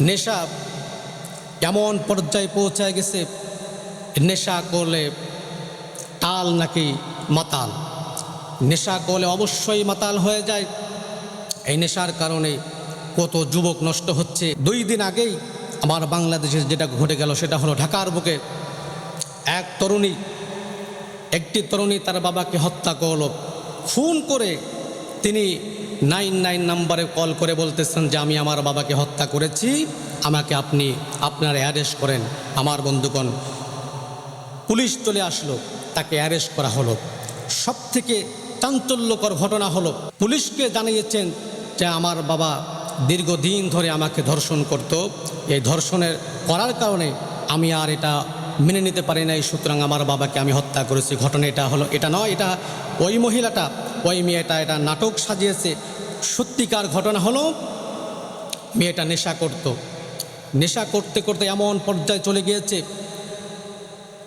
নেশা এমন পর্যায়ে পৌঁছায় গেছে, নেশা করলে তাল নাকি মাতাল? নেশা করলে অবশ্যই মাতাল হয়ে যায়। এই নেশার কারণে কত যুবক নষ্ট হচ্ছে। দুই দিন আগেই আমার বাংলাদেশে যেটা ঘটে গেল সেটা হলো ঢাকার বুকে এক তরুণী, একটি তরুণী তার বাবাকে হত্যা করল। খুন করে তিনি নাইন নাইন নাম্বারে কল করে বলতেছেন যে, আমি আমার বাবাকে হত্যা করেছি। আমাকে আপনি আপনার অ্যারেস্ট করেন। আমার বন্ধুগণ, পুলিশ চলে আসলো। তাকে অ্যারেস্ট করা হলো। সব থেকে চাঞ্চল্যকর ঘটনা হলো, পুলিশকে জানিয়েছেন যে, আমার বাবা দীর্ঘদিন ধরে আমাকে ধর্ষণ করত। এই ধর্ষণের করার কারণে আমি আর এটা মেনে নিতে পারি নাই, সুতরাং আমার বাবাকে আমি হত্যা করেছি। ঘটনা এটা হলো, এটা নয়, এটা ওই মহিলাটা, ওই মেয়েটা, এটা নাটক সাজিয়েছে। সত্যিকার ঘটনা হলো, মেয়েটা নেশা করত। নেশা করতে করতে এমন পর্যায়ে চলে গিয়েছে,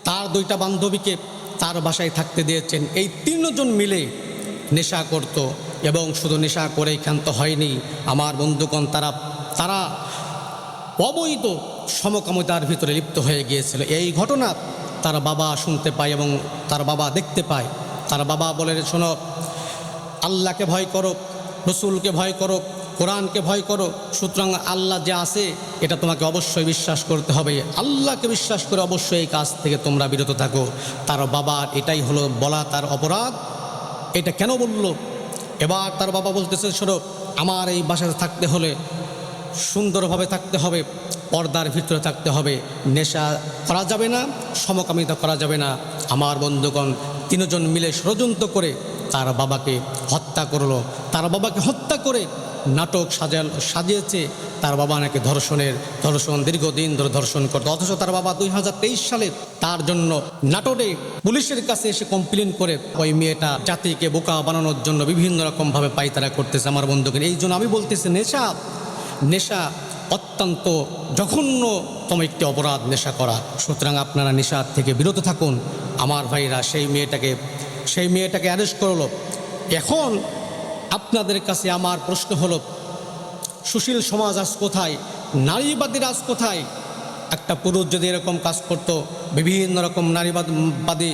তার দুইটা বান্ধবীকে তার বাসায় থাকতে দিয়েছেন। এই তিনজন মিলে নেশা করত এবং শুধু নেশা করেই ক্ষান্ত হয়নি। আমার বন্ধুগণ, তারা তারা অবৈধ সমকামিতার ভিতরে লিপ্ত হয়ে গিয়েছিল। এই ঘটনা তার বাবা শুনতে পায় এবং তার বাবা দেখতে পায়। তার বাবা বলে, শোনো, আল্লাহকে ভয় করো, রসুলকে ভয় করো, কোরআনকে ভয় করো, সুতরাং আল্লাহ যে আছে, এটা তোমাকে অবশ্যই বিশ্বাস করতে হবে। আল্লাহকে বিশ্বাস করে অবশ্যই এই কাজ থেকে তোমরা বিরত থাকো। তার বাবার এটাই হলো বলা তার অপরাধ। এটা কেন বলল? এবার তার বাবা বলতেছে, শোনো, আমার এই বাসাতে থাকতে হলে সুন্দরভাবে থাকতে হবে। পর্দার ভিতরে থাকতে হবে। নেশা করা যাবে না, সমকামিতা করা যাবে না। আমার বন্ধুগণ, তিনজন মিলে ষড়যন্ত্র করে তার বাবাকে হত্যা করল। তার বাবাকে হত্যা করে নাটক সাজাল সাজিয়েছে। তার বাবা নাকি ধর্ষণের ধর্ষণ, দীর্ঘদিন ধরে ধর্ষণ করতো। অথচ তার বাবা দুই হাজার তেইশ সালে তার জন্য নাটোরে পুলিশের কাছে এসে কমপ্লেন করে, ওই মেয়েটা জাতিকে বোকা বানানোর জন্য বিভিন্ন রকমভাবে পাইতারা করতেছে আমার বন্ধুকে এই জন্য আমি বলতেছি, নেশা নেশা অত্যন্ত জঘন্যতম একটি অপরাধ নেশা করা। সুতরাং আপনারা নেশার থেকে বিরত থাকুন। আমার ভাইরা সেই মেয়েটাকে সেই মেয়েটাকে অ্যারেস্ট করল। এখন আপনাদের কাছে আমার প্রশ্ন হলো, সুশীল সমাজ আজ কোথায়? নারীবাদীর আজ কোথায়? একটা পুরুষ যদি এরকম কাজ করত, বিভিন্ন রকম নারীবাদবাদী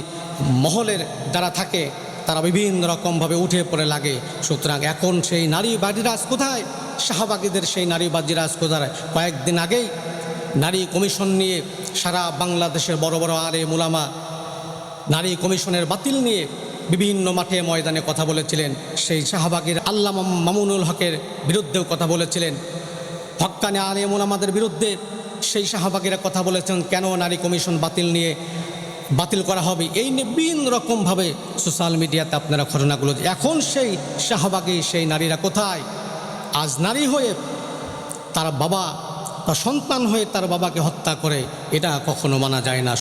মহলের যারা থাকে, তারা বিভিন্ন রকমভাবে উঠে পড়ে লাগে। সুতরাং এখন সেই নারীবাদী আজ কোথায়? শাহবাগীদের সেই নারীবাদী রাজ কোথায়? কয়েকদিন আগেই নারী কমিশন নিয়ে সারা বাংলাদেশের বড় বড় আরে মুলামা নারী কমিশনের বাতিল নিয়ে বিভিন্ন মাঠে ময়দানে কথা বলেছিলেন। সেই শাহবাগের আল্লাহ মামুনুল হকের বিরুদ্ধেও কথা বলেছিলেন। হক্কানে আলেমুল আমাদের বিরুদ্ধে সেই শাহবাগেরা কথা বলেছেন, কেন নারী কমিশন বাতিল নিয়ে বাতিল করা হবে? এই নিয়ে বিভিন্ন রকমভাবে সোশ্যাল মিডিয়াতে আপনারা ঘটনাগুলো এখন সেই শাহবাগী, সেই নারীরা কোথায়? আজ নারী হয়ে তার বাবা বা সন্তান হয়ে তার বাবাকে হত্যা করে, এটা কখনো মানা যায় না।